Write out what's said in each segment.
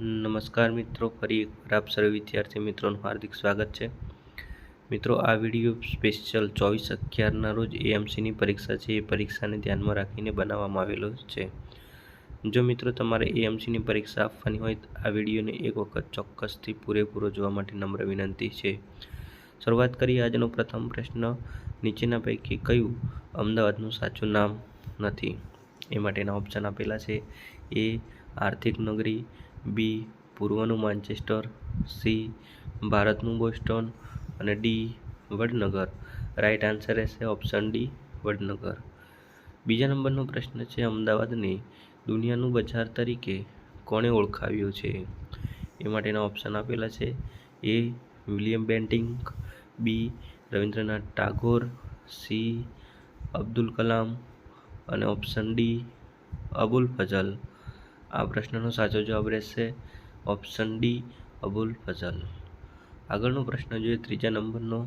નમસ્કાર મિત્રો, ફરી એકવાર આપ સર્વ વિદ્યાર્થી મિત્રોનું હાર્દિક સ્વાગત છે. મિત્રો, આ વીડિયો સ્પેશિયલ ચોવીસ અગિયારના રોજ એએમસીની પરીક્ષા છે. એ પરીક્ષાને ધ્યાનમાં રાખીને બનાવવામાં આવેલો છે. જો મિત્રો તમારે એએમસીની પરીક્ષા આપવાની હોય આ વિડીયોને એક વખત ચોક્કસથી પૂરેપૂરો જોવા માટે નમ્ર વિનંતી છે. શરૂઆત કરીએ આજનો પ્રથમ પ્રશ્ન. નીચેના પૈકી કયું અમદાવાદનું સાચું નામ નથી? એ માટેના ઓપ્શન આપેલા છે. એ આર્થિક નગરી બી, પૂર્વનું માન્ચેસ્ટર, સી, ભારતનું બોસ્ટોન અને ડી, વડનગર. રાઈટ આન્સર રહેશે ઓપ્શન ડી, વડનગર. બીજા નંબરનો પ્રશ્ન છે અમદાવાદને દુનિયાનું બજાર તરીકે કોણે ઓળખાવ્યું છે? એ માટેના ઓપ્શન આપેલા છે A, William Bentinck, B, Rabindranath Tagore, C, Abdul Kalam અને ઓપ્શન ડી, અબુલ ફઝલ. આ પ્રશ્નનો સાચો જવાબ રહેશે ઓપ્શન ડી અબુલ ફઝલ. આગળનો પ્રશ્ન જોઈએ ત્રીજા નંબરનો.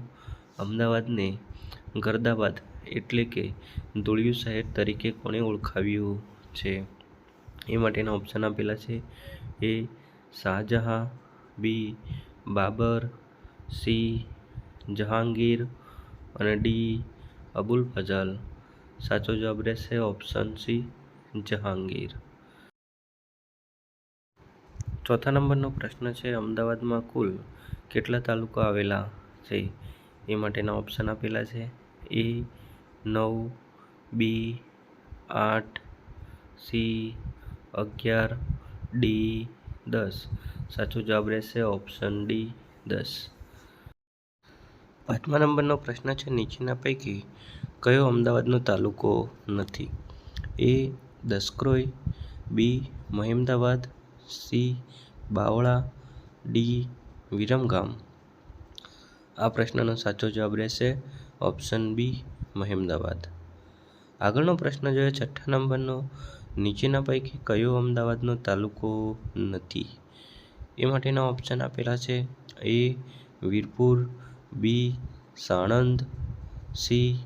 અમદાવાદને ગરદાબાદ એટલે કે ધૂળિયું શહેર તરીકે કોણે ઓળખાવ્યું છે? એ માટેના ઓપ્શન આપેલા છે A Shahjahan, B Babur, C Jahangir અને ડી અબુલ ફઝલ. સાચો જવાબ રહેશે ઓપ્શન સી જહાંગીર. ચોથા નંબરનો પ્રશ્ન છે, અમદાવાદમાં કુલ કેટલા તાલુકા આવેલા છે? એ માટેના ઓપ્શન આપેલા છે. એ, નવ, બી, આઠ, સી, અગિયાર, ડી, દસ. સાચો જવાબ રહેશે ઓપ્શન ડી, દસ. પાંચમા નંબરનો પ્રશ્ન છે, નીચેના પૈકી કયો અમદાવાદનો તાલુકો નથી? A, Daskroi, B, Mahemdavad C Bavla D Viramgam? આ પ્રશ્નનો સાચો જવાબ રહેશે ઓપ્શન બી મહેમદાવાદ. આગળનો પ્રશ્ન જોઈએ છઠ્ઠા નંબરનો. નીચેના પૈકી કયો અમદાવાદનો તાલુકો નથી? એ માટેના ઓપ્શન આપેલા છે A Virpur, B Sanand, C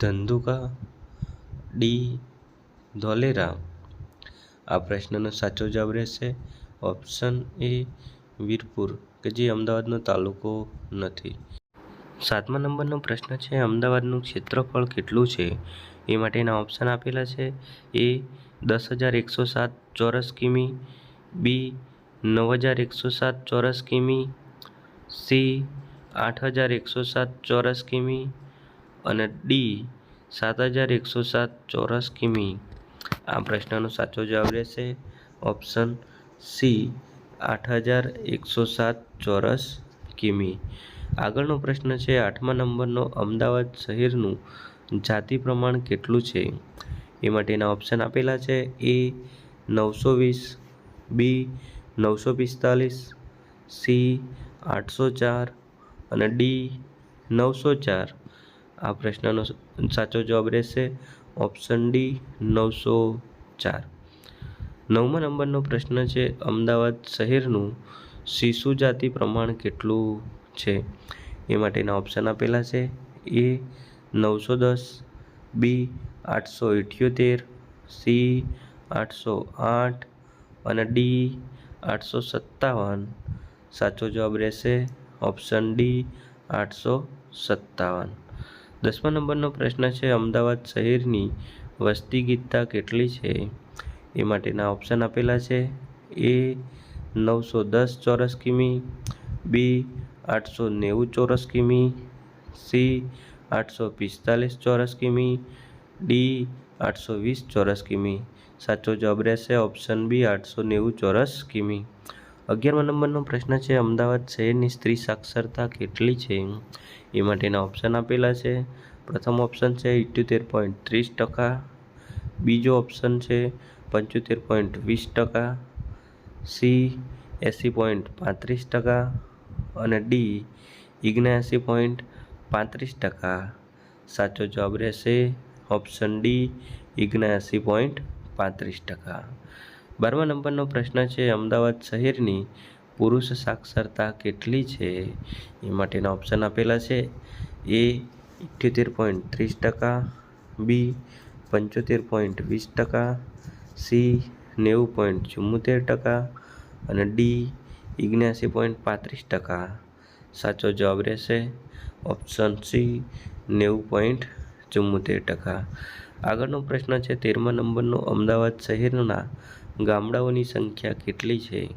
Dhandhuka, D Dholera. આ પ્રશ્નનો સાચો જવાબ રહેશે ઓપ્શન એ વીરપુર, કે જે અમદાવાદનો તાલુકો નથી. સાતમા નંબરનો પ્રશ્ન છે, અમદાવાદનું ક્ષેત્રફળ કેટલું છે? એ માટેના ઓપ્શન આપેલા છે એ દસ હજાર એકસો સાત ચોરસ કિમી, બી નવ હજાર એકસો સાત ચોરસ કિમી, સી આઠ હજાર એકસો સાત ચોરસ કિમી અને ડી સાત હજાર એકસો સાત ચોરસ કિમી. આ પ્રશ્નનો સાચો જવાબ રહેશે ઓપ્શન સી, આઠ હજાર એકસો સાત ચોરસ કિમી. આગળનો પ્રશ્ન છે, આઠમા નંબરનો અમદાવાદ શહેરનું જાતિ પ્રમાણ કેટલું છે? એ માટેના ઓપ્શન આપેલા છે, એ નવસો વીસ, બી નવસો પિસ્તાલીસ, સી આઠસો ચાર અને ડી નવસો ચાર. આ પ્રશ્નનો સાચો જવાબ રહેશે ઓપ્શન ડી નવસો ચાર. નવમા નંબરનો પ્રશ્ન છે, અમદાવાદ શહેરનું શિશુ જાતિ પ્રમાણ કેટલું છે? એ માટેના ઓપ્શન આપેલા છે, એ નવસો દસ, બી આઠસો ઇઠ્યોતેર, સી આઠસો આઠ અને ડી આઠસો સત્તાવન. સાચો જવાબ રહેશે ઓપ્શન ડી આઠસો સત્તાવન. દસમા નંબરનો પ્રશ્ન છે, અમદાવાદ શહેરની વસ્તી ગીતતા કેટલી છે? એ માટેના ઓપ્શન આપેલા છે. એ નવસો દસ ચોરસ કિમી, બી આઠસો નેવું ચોરસ કિમી, સી આઠસો પિસ્તાલીસ ચોરસ કિમી, ડી આઠસો વીસ ચોરસ કિમી. સાચો જવાબ રહેશે ઓપ્શન બી આઠસો નેવું ચોરસ કિમી. અગિયારમા નંબરનો પ્રશ્ન છે, અમદાવાદ શહેરની સ્ત્રી સાક્ષરતા કેટલી છે? એ માટેના ઓપ્શન આપેલા છે. પ્રથમ ઓપ્શન છે, ઇઠ્યોતેર પોઈન્ટ ત્રીસ ટકા. બીજો ઓપ્શન છે, પંચોતેર પોઈન્ટ વીસ ટકા. સી, એંસી પોઈન્ટ પાંત્રીસ ટકા. અને ડી ઇગ્નાએસી પોઈન્ટ પાંત્રીસ ટકા. સાચો જવાબ રહેશે ઓપ્શન ડી, ઓગણએંસી પોઈન્ટ પાંત્રીસ ટકા. બારમા નંબરનો પ્રશ્ન છે, અમદાવાદ શહેરની પુરુષ સાક્ષરતા કેટલી છે? એ માટેના ઓપ્શન આપેલા છે. એ ઇઠ્યોતેર પોઈન્ટ ત્રીસ ટકા, બી પંચોતેર પોઈન્ટ વીસ ટકા, સી નેવું પોઈન્ટ ચુમ્મોતેર ટકા અને ડી ઓગણ્યાસી પોઈન્ટ પાંત્રીસ ટકા. સાચો જવાબ રહેશે ઓપ્શન સી નેવું પોઈન્ટ ચુમ્મોતેર ટકા. આગળનો પ્રશ્ન છે, તેરમા નંબરનો અમદાવાદ શહેરના ગામડાઓની સંખ્યા કેટલી છે?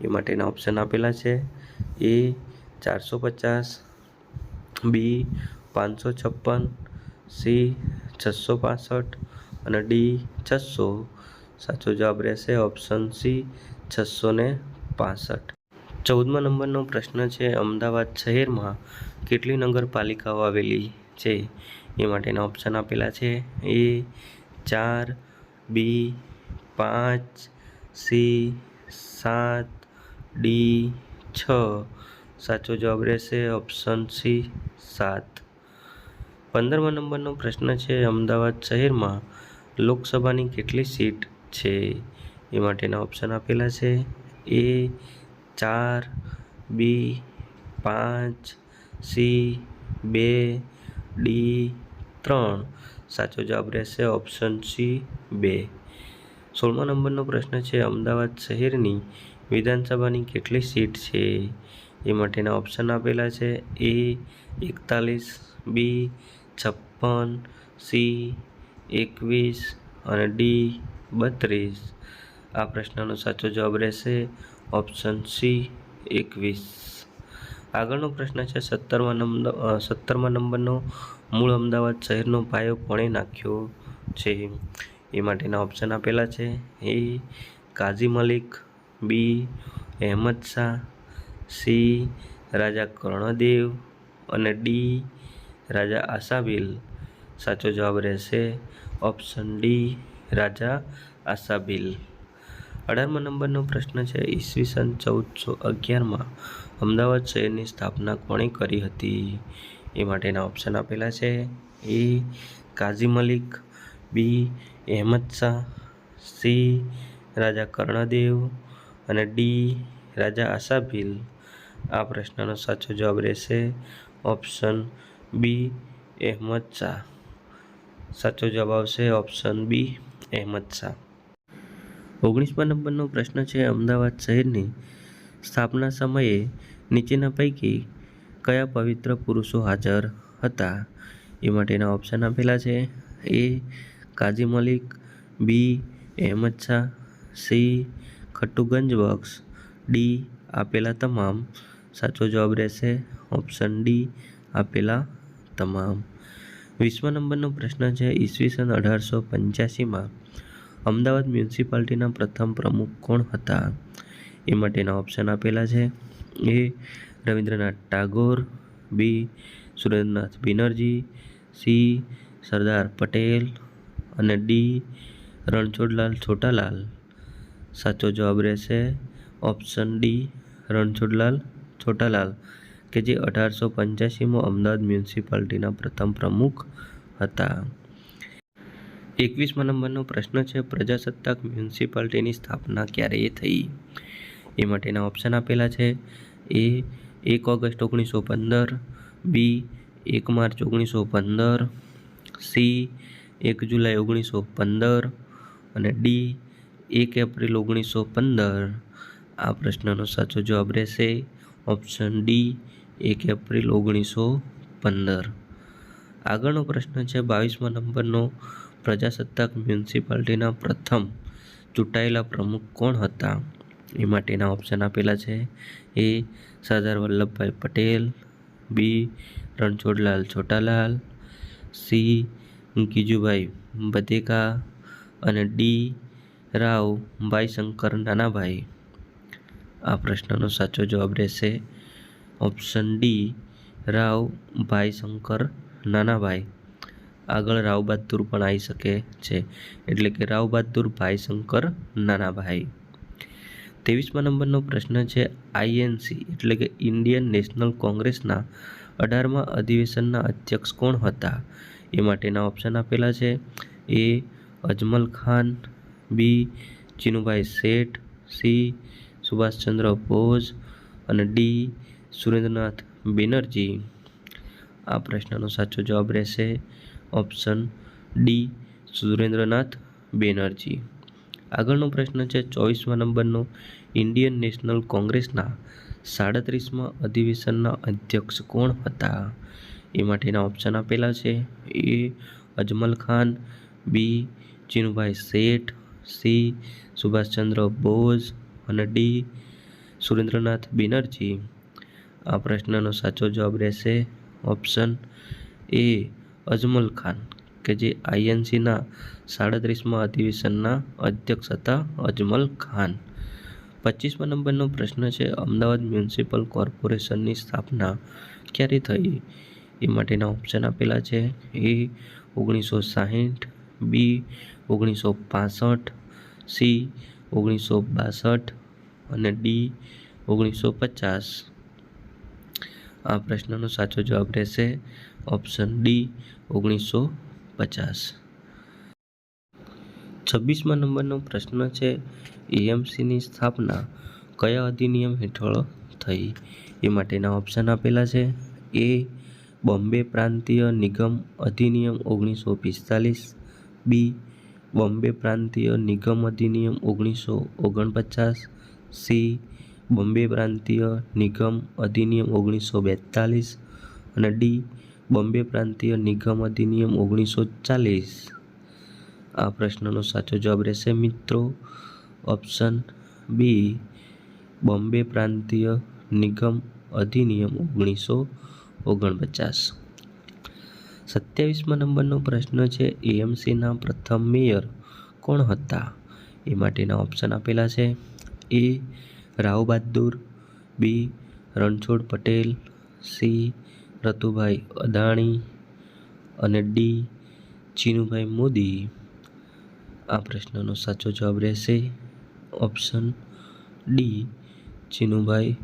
એ માટેના ઓપ્શન આપેલા છે. એ ચારસો પચાસ, બી પાંચસો છપ્પન, સી છસો પાસઠ અને ડી છસો. સાચો જવાબ રહેશે ઓપ્શન સી છસો ને પાસઠ. ચૌદમા નંબરનો પ્રશ્ન છે, અમદાવાદ શહેરમાં કેટલી નગરપાલિકાઓ આવેલી છે? એ માટેના ઓપ્શન આપેલા છે. એ ચાર, બી પાંચ, સી, સાત, ડી, છ. સાચો જવાબ રહેશે ઓપ્શન સી, સાત. પંદરમા નંબરનો પ્રશ્ન છે, અમદાવાદ શહેરમાં લોકસભાની કેટલી સીટ છે? એ માટેના ઓપ્શન આપેલા છે, એ ચાર, બી, પાંચ, સી, બે, ડી, ત્રણ. સાચો જવાબ રહેશે ઓપ્શન સી, બે. સોળમા નંબરનો પ્રશ્ન છે, અમદાવાદ શહેરની વિધાનસભાની કેટલી સીટ છે? એ માટેના ઓપ્શન આપેલા છે, એ એકતાલીસ, બી છપ્પન, સી એકવીસ અને ડી બત્રીસ. આ પ્રશ્નનો સાચો જવાબ રહેશે ઓપ્શન સી એકવીસ. આગળનો પ્રશ્ન છે, સત્તરમા નંબર સત્તરમા નંબરનો મૂળ અમદાવાદ શહેરનો પાયો કોણે નાખ્યો છે? એ માટેના ઓપ્શન આપેલા છે. A Kazi Malik, B Ahmed Shah, C Raja Karndev અને ડી રાજા આશાબિલ. સાચો જવાબ રહેશે ઓપ્શન ડી રાજા આશાબિલ. અઢારમા નંબરનો પ્રશ્ન છે ઈસવીસન ચૌદસો અગિયારમાં અમદાવાદ શહેરની સ્થાપના કોણે કરી હતી? એ માટેના ઓપ્શન આપેલા છે. A Kazi Malik, B Ahmed Shah, C. Raja Karndev અને ડી. રાજા આશાભીલ. આ પ્રશ્નનો સાચો જવાબ રહેશે ઓપ્શન બી, અહેમદ શાહ. સાચો જવાબ આવશે ઓપ્શન બી, અહેમદ શાહ. ઓગણીસમા નંબરનો પ્રશ્ન છે, અમદાવાદ શહેરની સ્થાપના સમયે નીચેના પૈકી કયા પવિત્ર પુરુષો હાજર હતા? એ માટેના ઓપ્શન આપેલા છે, A Kazi Malik, B, Ahmed Shah, C, Khattuganj Baksh D, આપેલા તમામ. સાચો જવાબ રહેશે ઓપ્શન ડી, આપેલા તમામ. વીસમા નંબરનો પ્રશ્ન છે ઈસવીસન અઢારસો પંચ્યાસીમાં અમદાવાદ મ્યુનિસિપાલિટીના પ્રથમ પ્રમુખ કોણ હતા? એ માટેના ઓપ્શન આપેલા છે A Rabindranath Tagore, B, Surendranath Banerjee, C, Sardar Patel અને ડી, રણછોડલાલ છોટાલાલ. સાચો જવાબ રહેશે ઓપ્શન ડી, રણછોડલાલ છોટાલાલ, કે જે અઢારસો પંચ્યાસીમાં અમદાવાદ મ્યુનિસિપાલિટીના પ્રથમ પ્રમુખ હતા. એકવીસમા નંબરનો પ્રશ્ન છે, પ્રજાસત્તાક મ્યુનિસિપાલિટીની સ્થાપના ક્યારે થઈ? એ માટેના ઓપ્શન આપેલા છે, એ, એક ઓગસ્ટ ઓગણીસો પંદર, બી, એક માર્ચ ઓગણીસો પંદર, સી એક જુલાઈ ઓગણીસો પંદર અને ડી એક એપ્રિલ ઓગણીસો પંદર. આ પ્રશ્નનો સાચો જવાબ રહેશે ઓપ્શન ડી એક એપ્રિલ ઓગણીસો પંદર. આગળનો પ્રશ્ન છે બાવીસમાં નંબરનો પ્રજાસત્તાક મ્યુનિસિપાલિટીના પ્રથમ ચૂંટાયેલા પ્રમુખ કોણ હતા? એ માટેના ઓપ્શન આપેલા છે A Sardar Vallabhbhai Patel, B Ranchhodlal Chhotalal C Gijubhai Badheka અને ડી રાવ ભાઈશંકર નાનાભાઈ આ પ્રશ્નનો સાચો જવાબ રહેશે ઓપ્શન ડી રાવ ભાઈશંકર નાનાભાઈ આગળ રાવ બહાદુર પણ આવી શકે છે એટલે કે રાવ બહાદુર ભાઈશંકર નાનાભાઈ ત્રેવીસમા નંબરનો પ્રશ્ન છે આઈએનસી એટલે કે ઇન્ડિયન નેશનલ કોંગ્રેસના અઢારમા અધિવેશનના અધ્યક્ષ કોણ હતા એ માટેના ઓપ્શન આપેલા છે. એ અજમલ ખાન, બી ચિનુભાઈ શેઠ, સી સુભાષચંદ્ર બોઝ અને ડી સુરેન્દ્રનાથ બેનર્જી. આ પ્રશ્નનો સાચો જવાબ રહેશે ઓપ્શન ડી સુરેન્દ્રનાથ બેનર્જી. આગળનો પ્રશ્ન છે ચોવીસમા નંબરનો ઇન્ડિયન નેશનલ કોંગ્રેસના સાડત્રીસમાં અધિવેશનના અધ્યક્ષ કોણ હતા? એ માટેના ઓપ્શન આપેલા છે. એ અજમલ ખાન બી ચિનુભાઈ શેઠ સી સુભાષચંદ્ર બોઝ અને ડી સુરેન્દ્રનાથ બેનર્જી. આ પ્રશ્નનો સાચો જવાબ રહેશે ઓપ્શન એ અજમલ ખાન, કે જે આઈએનસીના સાડત્રીસમાં અધિવેશનના અધ્યક્ષ હતા અજમલ ખાન. પચીસમા નંબરનો પ્રશ્ન છે, અમદાવાદ મ્યુનિસિપલ કોર્પોરેશનની સ્થાપના ક્યારે થઈ? એ માટેના ઓપ્શન આપેલા છે. એ ઓગણીસો સાહીઠ, બી ઓગણીસો પાસઠ, સી ઓગણીસો બાસઠ અને ડી ઓગણીસો પચાસ. આ પ્રશ્નનો સાચો જવાબ રહેશે ઓપ્શન ડી ઓગણીસો પચાસ. છવ્વીસમા નંબરનો પ્રશ્ન છે, એએમસીની સ્થાપના કયા અધિનિયમ હેઠળ થઈ? એ માટેના ઓપ્શન આપેલા છે, એ બોમ્બે પ્રાંતીય નિગમ અધિનિયમ ઓગણીસો પિસ્તાલીસ, બી, બોમ્બે પ્રાંતીય નિગમ અધિનિયમ ઓગણીસો ઓગણપચાસ, સી, બોમ્બે પ્રાંતીય નિગમ અધિનિયમ ઓગણીસો બેતાલીસ અને ડી, બોમ્બે પ્રાંતીય નિગમ અધિનિયમ ઓગણીસો ચાલીસ. આ પ્રશ્નનો સાચો જવાબ રહેશે મિત્રો ઓપ્શન બી, બોમ્બે પ્રાંતીય નિગમ અધિનિયમ ઓગણીસો ઓગણપચાસ. સત્યાવીસમાં નંબરનો પ્રશ્ન છે, એએમસીના પ્રથમ મેયર કોણ હતા? એ માટેના ઓપ્શન આપેલા છે. A, Rao Bahadur, B, Ranchhod Patel, C, Ratubhai Adani અને ડી, ચીનુભાઈ મોદી. આ પ્રશ્નનો સાચો જવાબ રહેશે ઓપ્શન ડી, ચીનુભાઈ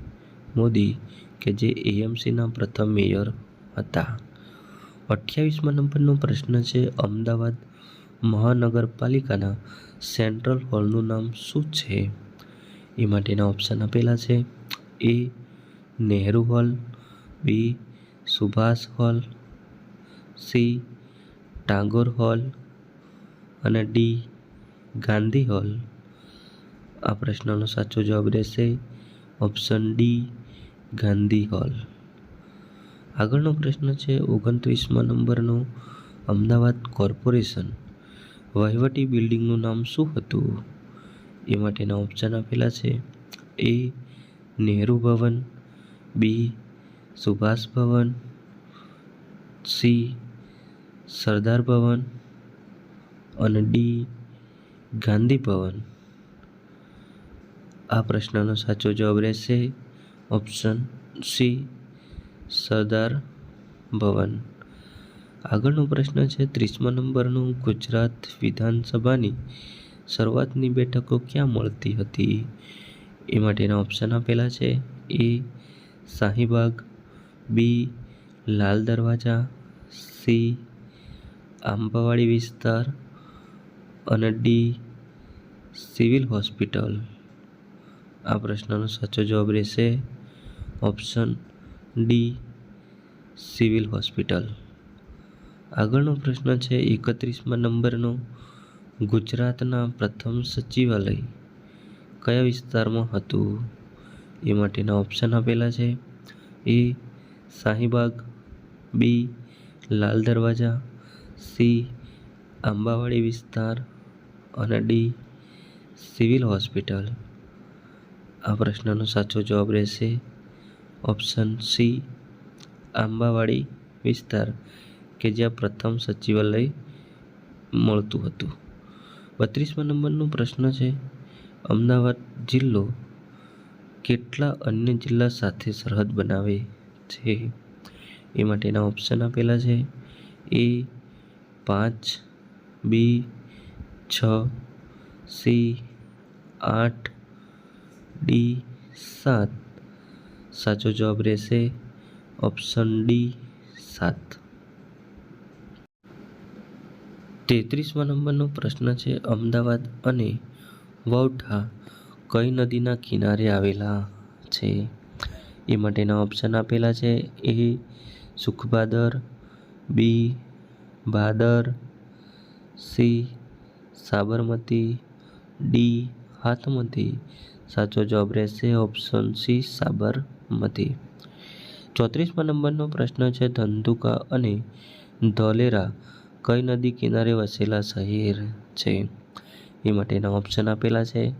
મોદી. કે જે એએમસીના પ્રથમ મેયર હતા. અઠ્યાવીસમાં નંબરનો પ્રશ્ન છે, અમદાવાદ મહાનગરપાલિકાના સેન્ટ્રલ હોલનું નામ શું છે? એ માટેના ઓપ્શન આપેલા છે, A Nehru hall, B Subhash hall, C Tagore hall અને ડી ગાંધી હોલ. આ પ્રશ્નનો સાચો જવાબ રહેશે ઓપ્શન ડી ગાંધી હોલ. આગળનો પ્રશ્ન છે, ઓગણત્રીસમાં નંબરનો અમદાવાદ કોર્પોરેશન વહીવટી બિલ્ડિંગનું નામ શું હતું? એ માટેના ઓપ્શન આપેલા છે, A Nehru Bhavan, B Subhash Bhavan, C Sardar Bhavan અને ડી ગાંધી ભવન. આ પ્રશ્નનો સાચો જવાબ રહેશે ઓપ્શન સી, સરદાર ભવન. આગળનો પ્રશ્ન છે, ત્રીસમા નંબરનું ગુજરાત વિધાનસભાની શરૂઆતની બેઠકો ક્યાં મળતી હતી? એ માટેના ઓપ્શન આપેલા છે, એ શાહીબાગ, બી, લાલ દરવાજા, સી, આંબાવાડી વિસ્તાર અને ડી, સિવિલ હોસ્પિટલ. આ પ્રશ્નનો સાચો જવાબ રહેશે ઓપ્શન ડી, સિવિલ હોસ્પિટલ. આગળનો પ્રશ્ન છે, એકત્રીસમાં નંબરનો ગુજરાતના પ્રથમ સચિવાલય કયા વિસ્તારમાં હતું? એ માટેના ઓપ્શન આપેલા છે, એ શાહીબાગ, બી, લાલ દરવાજા, સી, આંબાવાડી વિસ્તાર અને ડી, સિવિલ હોસ્પિટલ. આ પ્રશ્નનો સાચો જવાબ રહેશે ઓપ્શન સી, આંબાવાડી વિસ્તાર, કે જ્યાં પ્રથમ સચિવાલય મળતું હતું. બત્રીસમા નંબરનો પ્રશ્ન છે, અમદાવાદ જિલ્લો કેટલા અન્ય જિલ્લા સાથે સરહદ બનાવે છે? એ માટેના ઓપ્શન આપેલા છે, એ પાંચ, બી છ, સી આઠ, ડી સાત. સાચો જવાબ રહેશે ઓપ્શન ડી સાત. તેત્રીસમા નંબરનો પ્રશ્ન છે, અમદાવાદ અને વૌઠા કઈ નદીના કિનારે આવેલા છે? એ માટેના ઓપ્શન આપેલા છે, A Sukhbhadar B Bhadar, C Sabarmati, D Hathmati. સાચો જવાબ રહેશે ઓપ્શન સી સાબરમતી. ચોત્રીસમાં નંબરનો પ્રશ્ન છે, ધંધુકા અને ધોલેરા કઈ નદી કિનારે વસેલા શહેર છે? એ માટેના ઓપ્શન આપેલા છે.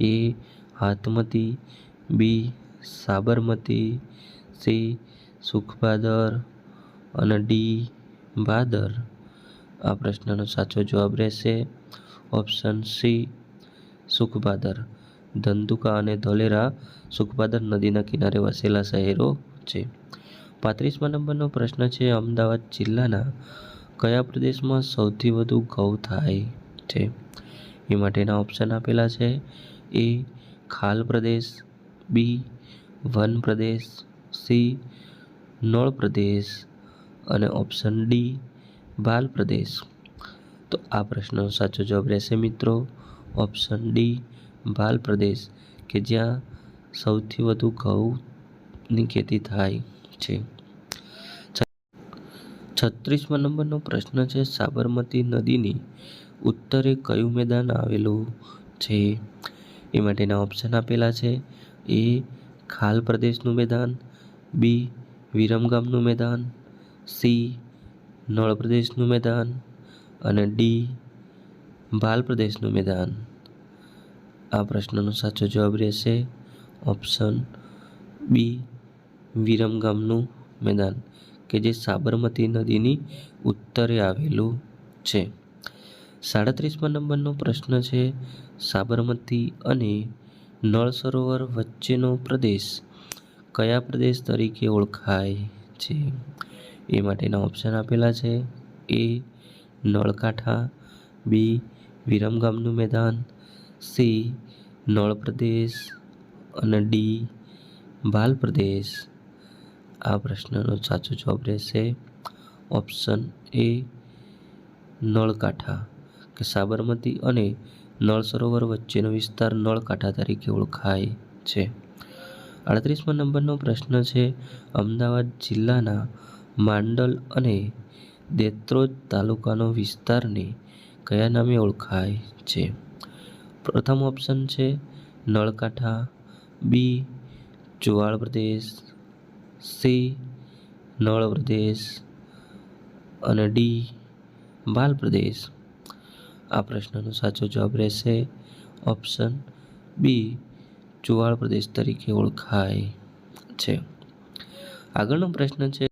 એ હાથમતી બી સાબરમતી સી સુખભાદર અને ડી ભાદર. આ પ્રશ્નનો સાચો જવાબ રહેશે ઓપ્શન સી સુખભાદર ધંધુકા અને ધોલેરા સુખપાદર નદીના કિનારે વસેલા શહેરો છે. પાંત્રીસમાં નંબરનો પ્રશ્ન છે, અમદાવાદ જિલ્લાના કયા પ્રદેશમાં સૌથી વધુ ઘઉં થાય છે? એ માટેના ઓપ્શન આપેલા છે. એ ખાલ પ્રદેશ, બી વન પ્રદેશ, સી નળ પ્રદેશ અને ઓપ્શન ડી બાલ પ્રદેશ. તો આ પ્રશ્નનો સાચો જવાબ રહેશે મિત્રો ઓપ્શન ડી બાલ પ્રદેશ કે જ્યાં સૌથી વધુ ઘઉંની ખેતી થાય છે. છત્રીસમાં નંબરનો પ્રશ્ન છે, સાબરમતી નદીની ઉત્તરે કયું મેદાન આવેલું છે? એ માટેના ઓપ્શન આપેલા છે. એ ખાલ પ્રદેશનું મેદાન, બી વિરમગામનું મેદાન, સી નળ પ્રદેશનું મેદાન અને ડી ભાલ પ્રદેશનું મેદાન. આ પ્રશ્નનો સાચો જવાબ રહેશે ઓપ્શન બી વિરમગામનું મેદાન, કે જે સાબરમતી નદીની ઉત્તરે આવેલું છે. સાડત્રીસમાં નંબરનો પ્રશ્ન છે, સાબરમતી અને નળ સરોવર વચ્ચેનો પ્રદેશ કયા પ્રદેશ તરીકે ઓળખાય છે? એ માટેના ઓપ્શન આપેલા છે, એ, નળકાંઠા, બી વિરમગામનું મેદાન સી, નળ પ્રદેશ અને ડી બાલ પ્રદેશ. આ પ્રશ્નનો સાચો જવાબ રહેશે ઓપ્શન એ, નળકાંઠા, કે સાબરમતી અને નળ સરોવર વચ્ચેનો વિસ્તાર નળકાંઠા તરીકે ઓળખાય છે. આડત્રીસમાં નંબરનો પ્રશ્ન છે, અમદાવાદ જિલ્લાના માંડલ અને દેત્રોજ તાલુકાનો વિસ્તારને કયા નામે ઓળખાય છે? પ્રથમ ઓપ્શન છે નળકાંઠા, બી ચુવાડ પ્રદેશ, સી, નળ પ્રદેશ અને ડી બાલ પ્રદેશ. આ પ્રશ્નનો સાચો જવાબ રહેશે ઓપ્શન બી ચુવાડ પ્રદેશ તરીકે ઓળખાય છે. આગળનો પ્રશ્ન છે,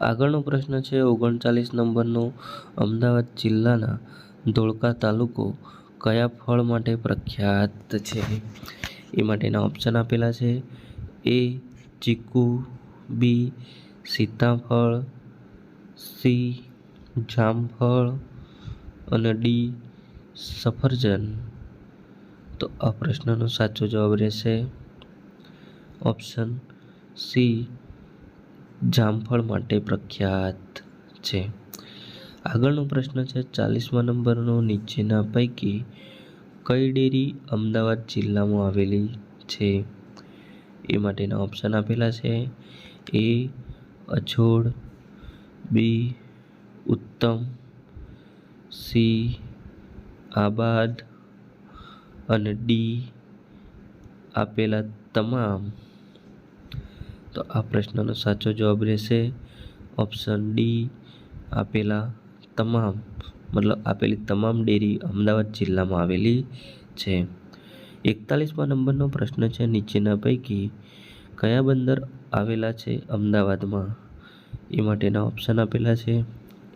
આગળનો પ્રશ્ન છે ઓગણચાલીસ નંબરનો અમદાવાદ જિલ્લાના ધોળકા તાલુકો કયા ફળ માટે પ્રખ્યાત છે? એ માટેના ઓપ્શન આપેલા છે. એ ચીકુ બી સીતાફળ સી જામફળ અને ડી સફરજન. તો આ પ્રશ્નનો સાચો જવાબ રહેશે ઓપ્શન સી, જામફળ માટે પ્રખ્યાત છે. આગળનો પ્રશ્ન છે, ચાલીસમા નંબરનો નીચેના પૈકી કઈ ડેરી અમદાવાદ જિલ્લામાં આવેલી છે? એ માટેના ઓપ્શન આપેલા છે. એ અછોડ, બી ઉત્તમ, સી આબાદ અને ડી આપેલા તમામ. તો આ પ્રશ્નનો સાચો જવાબ રહેશે ઓપ્શન ડી આપેલા તમામ, મતલબ આપેલી તમામ ડેરી અમદાવાદ જિલ્લામાં આવેલી છે. એકતાલીસમાં નંબરનો પ્રશ્ન છે, નીચેના પૈકી કયા બંદર આવેલા છે અમદાવાદમાં? એ માટેના ઓપ્શન આપેલા છે.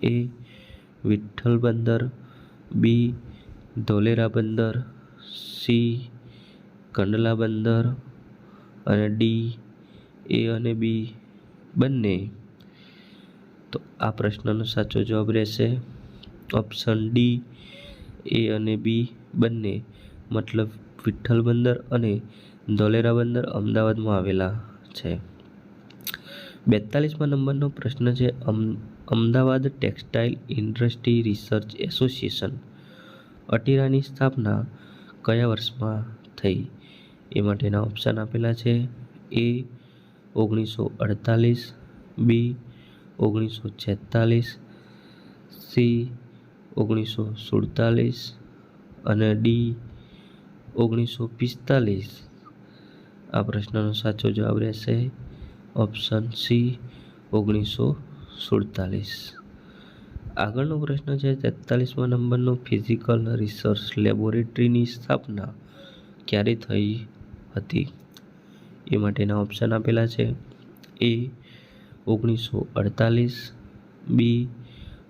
એ, વિઠ્ઠલ બંદર, બી, ધોલેરા બંદર, સી, કંડલા બંદર અને ડી, એ અને બી બંને. તો આ પ્રશ્નનો સાચો જવાબ રહેશે ઓપ્શન ડી એ અને બી બંને, મતલબ વિઠ્ઠલ બંદર અને ધોલેરા બંદર અમદાવાદમાં આવેલા છે. બેતાલીસમાં નંબરનો પ્રશ્ન છે, અમ, Ahmedabad textile industry research association અટીરાની સ્થાપના કયા વર્ષમાં થઈ? એ માટેના ઓપ્શન આપેલા છે એ ઓગણીસો અડતાલીસ બી ઓગણીસો છેતાલીસ સી ઓગણીસો સુડતાલીસ અને ડી ઓગણીસો પિસ્તાલીસ આ પ્રશ્નનો સાચો જવાબ રહેશે ઓપ્શન સી ઓગણીસો સુડતાલીસ આગળનો પ્રશ્ન છે, તેતાલીસમા નંબરનો ફિઝિકલ રિસર્ચ લેબોરેટરીની સ્થાપના ક્યારે થઈ હતી? એ માટેના ઓપ્શન આપેલા છે, એ ઓગણીસો અડતાલીસ બી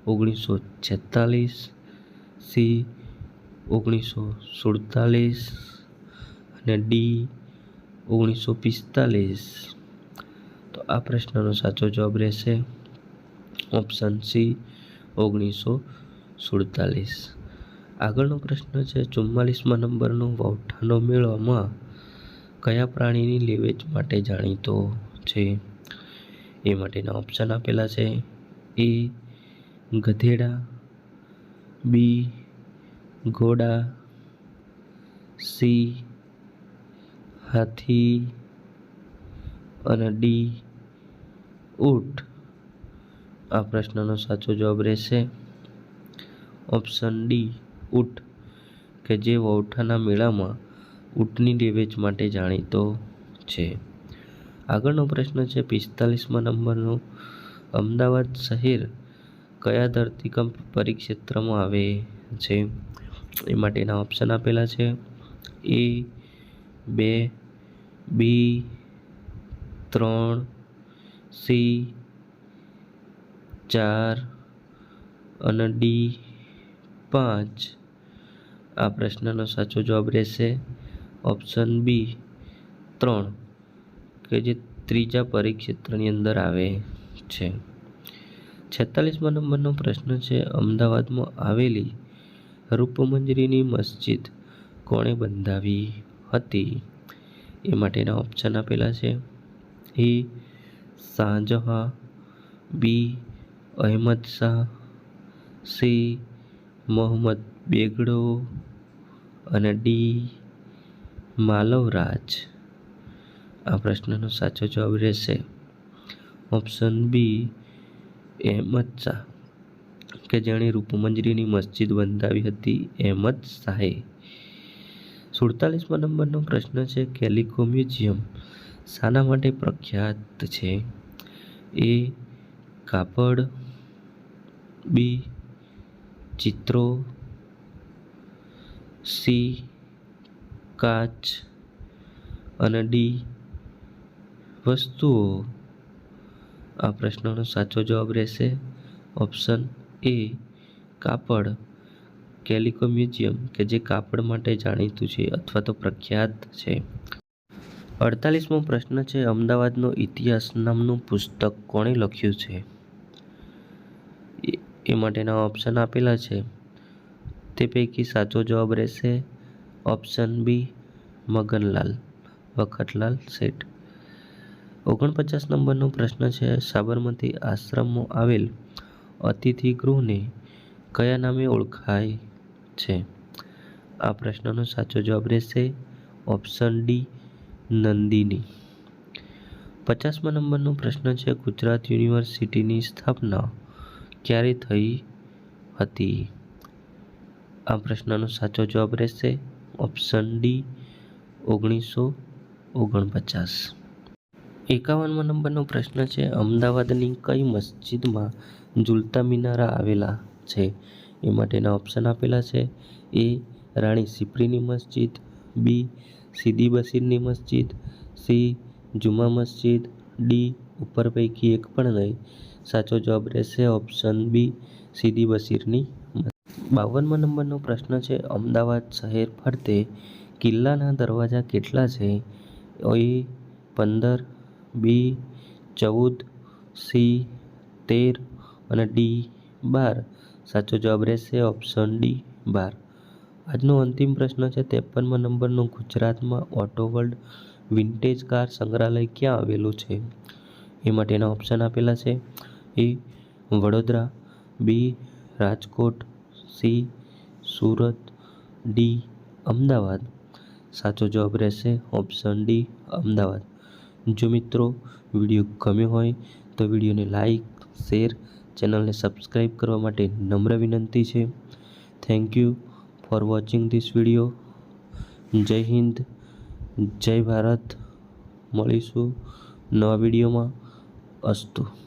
ઓગણીસો છેતાલીસ સી ઓગણીસો સુડતાલીસ અને ડી ઓગણીસો પિસ્તાલીસ તો આ પ્રશ્નનો સાચો જવાબ રહેશે ઓપ્શન સી ઓગણીસો સુડતાલીસ આગળનો પ્રશ્ન છે, ચુમ્માલીસમાં નંબરનો વૌઠાનો મેળામાં કયા પ્રાણીની લેવેચ માટે જાણીતો છે? એ માટેના ઓપ્શન આપેલા છે. એ, ગધેડા. બી, ઘોડા. સી, હાથી. અને ડી, ઊંટ. આ પ્રશ્નનો સાચો જવાબ રહેશે ઓપ્શન ડી ઊંટ. કે જે વૌઠાના મેળામાં ઊંટની લેવેચ માટે જાણીતો છે. આગળનો પ્રશ્ન છે, પિસ્તાલીસમાં નંબરનો અમદાવાદ શહેર કયા ધરતીકંપ પરિક્ષેત્રમાં આવે છે? એ માટેના ઓપ્શન આપેલા છે. એ બે બી ત્રણ સી ચાર અને ડી પાંચ. આ પ્રશ્નનો સાચો જવાબ રહેશે ઓપ્શન બી ત્રણ. કે જે ત્રીજા પરિક્ષેત્રની અંદર આવે છે. છેતાલીસમાં નંબરનો પ્રશ્ન છે, અમદાવાદમાં આવેલી રૂપમંજરીની મસ્જિદ કોણે બંધાવી હતી? એ માટેના ઓપ્શન આપેલા છે. A Shahjahan, B Ahmed Shah, C Mohammed Begada અને ડી માલવરાજ. આ પ્રશ્નનો સાચો જવાબ રહેશે. ઓપ્શન બી અહેમદ શાહ, કે જેણે રૂપમંજરીની મસ્જિદ બંધાવી હતી અહેમદ શાહે. સુડતાલીસમાં નંબરનો પ્રશ્ન છે, કેલિકો મ્યુઝિયમ શાના માટે પ્રખ્યાત છે? એ કાપડ, બી ચિત્રો, સી કાચ અને ડી વસ્તુઓ? આ પ્રશ્નનો સાચો જવાબ રહેશે ઓપ્શન એ કાપડ. કેલિકો મ્યુઝિયમ, કે જે કાપડ માટે જાણીતું છે અથવા તો પ્રખ્યાત છે. અડતાલીસમો પ્રશ્ન છે, અમદાવાદનો ઇતિહાસ નામનું પુસ્તક કોણે લખ્યું છે? એ- માટેના ઓપ્શન આપેલા છે. તે પૈકી સાચો જવાબ રહેશે ઓપ્શન બી, મગનલાલ વખતલાલ શેઠ. ઓગણપચાસ નંબરનો પ્રશ્ન છે, સાબરમતી આશ્રમમાં આવેલ અતિથિ ગૃહને કયા નામે ઓળખાય છે? આ પ્રશ્નનો સાચો જવાબ રહેશે ઓપ્શન ડી, નંદિની. પચાસમા નંબરનો પ્રશ્ન છે, ગુજરાત યુનિવર્સિટીની સ્થાપના ક્યારે થઈ હતી? આ પ્રશ્નનો સાચો જવાબ રહેશે ઓપ્શન ડી, ઓગણીસો ઓગણપચાસ. એકાવનમા નંબરનો પ્રશ્ન છે, અમદાવાદની કઈ મસ્જિદમાં ઝુલતા મિનારા આવેલા છે? એ માટેના ઓપ્શન આપેલા છે. એ, રાણી સિપ્રીની મસ્જિદ, બી, સીદી બસીરની મસ્જિદ, સી જુમા મસ્જિદ, ડી, ઉપર પૈકી એક પણ નહીં. સાચો જવાબ રહેશે ઓપ્શન બી, સીદી બસીરની બાવનમાં નંબરનો પ્રશ્ન છે, અમદાવાદ શહેર ફરતે કિલ્લાના દરવાજા કેટલા છે? એ, પંદર બી, ચૌદ, સી, તેર અને ડી, બાર. સાચો જવાબ રહેશે ઓપ્શન ડી, બાર. આજનો અંતિમ પ્રશ્ન છે ત્રેપનમાં નંબરનું ગુજરાતમાં ઓટો વર્લ્ડ વિન્ટેજ કાર સંગ્રહાલય ક્યાં આવેલું છે? એ માટેના ઓપ્શન આપેલા છે. A, Vadodara. B, Rajkot. C, Surat. D, Ahmedabad. સાચો જવાબ રહેશે ઓપ્શન ડી, અમદાવાદ. જો મિત્રો વીડિયો ગમ્યો હોય તો વિડીયોને લાઈક, શેર, ચેનલને સબસ્ક્રાઈબ કરવા માટે નમ્ર વિનંતી છે. Thank you for watching this video. જય હિન્દ, જય ભારત. મળીશું નવા વિડીયોમાં. અસ્તુ.